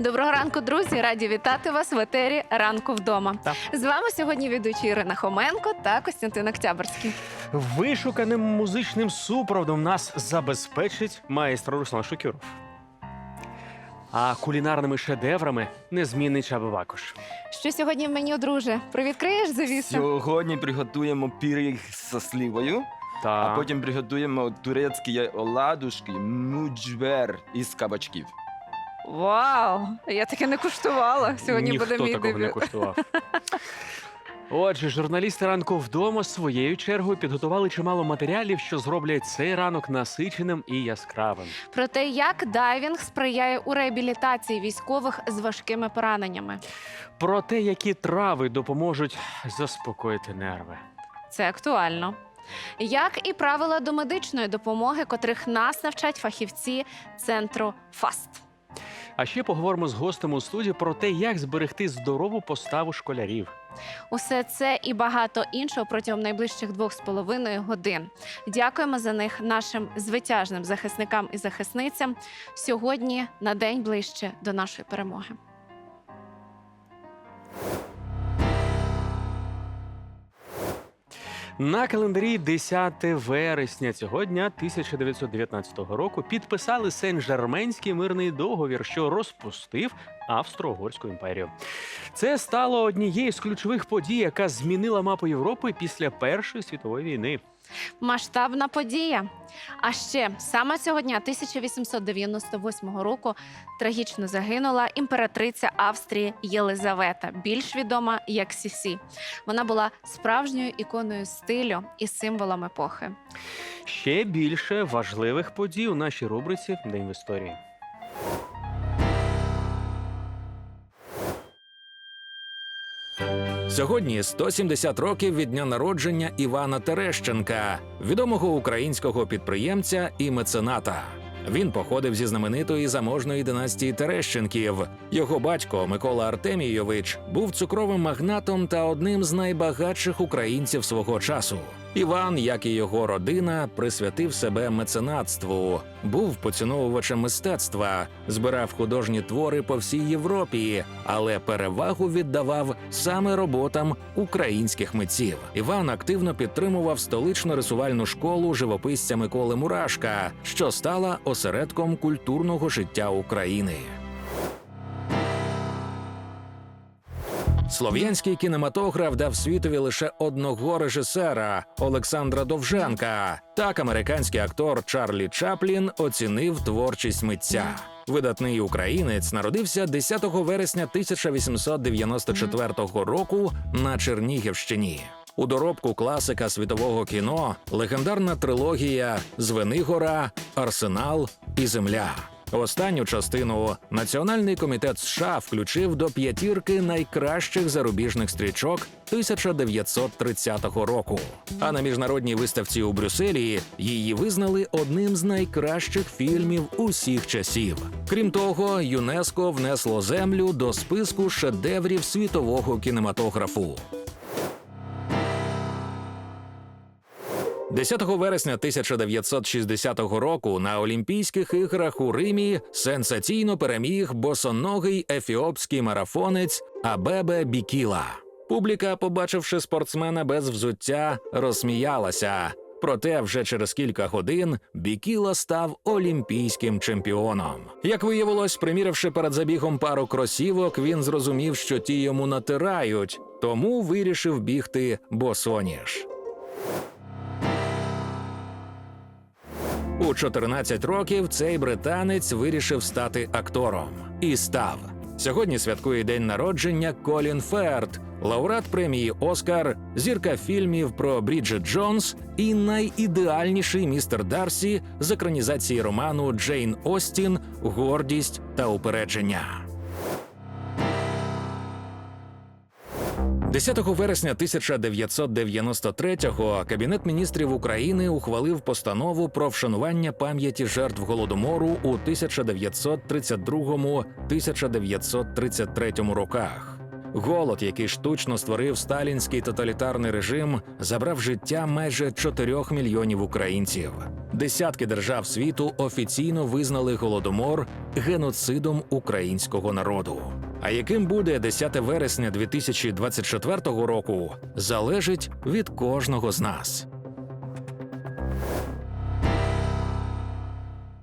Доброго ранку, друзі! Раді вітати вас в етері ранку вдома. Так. З вами сьогодні ведучі Ірина Хоменко та Костянтин Октябрьський. Вишуканим музичним супроводом нас забезпечить майстер Руслан Шукюров. А кулінарними шедеврами незмінний Чаба Бакуш. Що сьогодні в меню, друже? Привідкриєш завісу? Сьогодні приготуємо пиріг зі сливою, Та а потім приготуємо турецькі оладушки муджвер із кабачків. Вау! Я таке не куштувала. Сьогодні ніхто буде мій такого не куштував. Отже, журналісти ранку вдома своєю чергою підготували чимало матеріалів, що зроблять цей ранок насиченим і яскравим. Про те, як дайвінг сприяє у реабілітації військових з важкими пораненнями. Про те, які трави допоможуть заспокоїти нерви. Це актуально. Як і правила до медичної допомоги, котрих нас навчать фахівці центру ФАСТ. А ще поговоримо з гостем у студії про те, як зберегти здорову поставу школярів. Усе це і багато іншого протягом найближчих двох з половиною годин. Дякуємо за них нашим звитяжним захисникам і захисницям сьогодні на день ближче до нашої перемоги. На календарі 10 вересня цього дня 1919 року підписали Сен-Жерменський мирний договір, що розпустив Австро-Угорську імперію. Це стало однією з ключових подій, яка змінила мапу Європи після Першої світової війни. Масштабна подія. А ще саме цього дня, 1898 року, трагічно загинула імператриця Австрії Єлизавета, більш відома як Сісі. Вона була справжньою іконою стилю і символом епохи. Ще більше важливих подій у нашій рубриці День в історії. Сьогодні 170 років від дня народження Івана Терещенка, відомого українського підприємця і мецената. Він походив зі знаменитої заможної династії Терещенків. Його батько Микола Артемійович був цукровим магнатом та одним з найбагатших українців свого часу. Іван, як і його родина, присвятив себе меценатству, був поціновувачем мистецтва, збирав художні твори по всій Європі, але перевагу віддавав саме роботам українських митців. Іван активно підтримував столичну рисувальну школу живописця Миколи Мурашка, що стала осередком культурного життя України. Слов'янський кінематограф дав світові лише одного режисера Олександра Довженка. Так американський актор Чарлі Чаплін оцінив творчість митця. Видатний українець народився 10 вересня 1894 року на Чернігівщині. У доробку класика світового кіно легендарна трилогія Звенигора, Арсенал і Земля. Останню частину Національний комітет США включив до п'ятірки найкращих зарубіжних стрічок 1930 року. А на міжнародній виставці у Брюсселі її визнали одним з найкращих фільмів усіх часів. Крім того, ЮНЕСКО внесло землю до списку шедеврів світового кінематографу. 10 вересня 1960 року на Олімпійських іграх у Римі сенсаційно переміг босоногий ефіопський марафонець Абебе Бікіла. Публіка, побачивши спортсмена без взуття, розсміялася. Проте вже через кілька годин Бікіла став олімпійським чемпіоном. Як виявилось, приміривши перед забігом пару кросівок, він зрозумів, що ті йому натирають, тому вирішив бігти босоніж. У 14 років цей британець вирішив стати актором і став. Сьогодні святкує день народження Колін Ферт, лауреат премії Оскар, зірка фільмів про Бріджит Джонс і найідеальніший містер Дарсі з екранізації роману Джейн Остін Гордість та упередження. 10 вересня 1993-го Кабінет міністрів України ухвалив постанову про вшанування пам'яті жертв голодомору у 1932-1933 роках. Голод, який штучно створив сталінський тоталітарний режим, забрав життя майже 4 мільйонів українців. Десятки держав світу офіційно визнали голодомор геноцидом українського народу. А яким буде 10 вересня 2024 року, залежить від кожного з нас.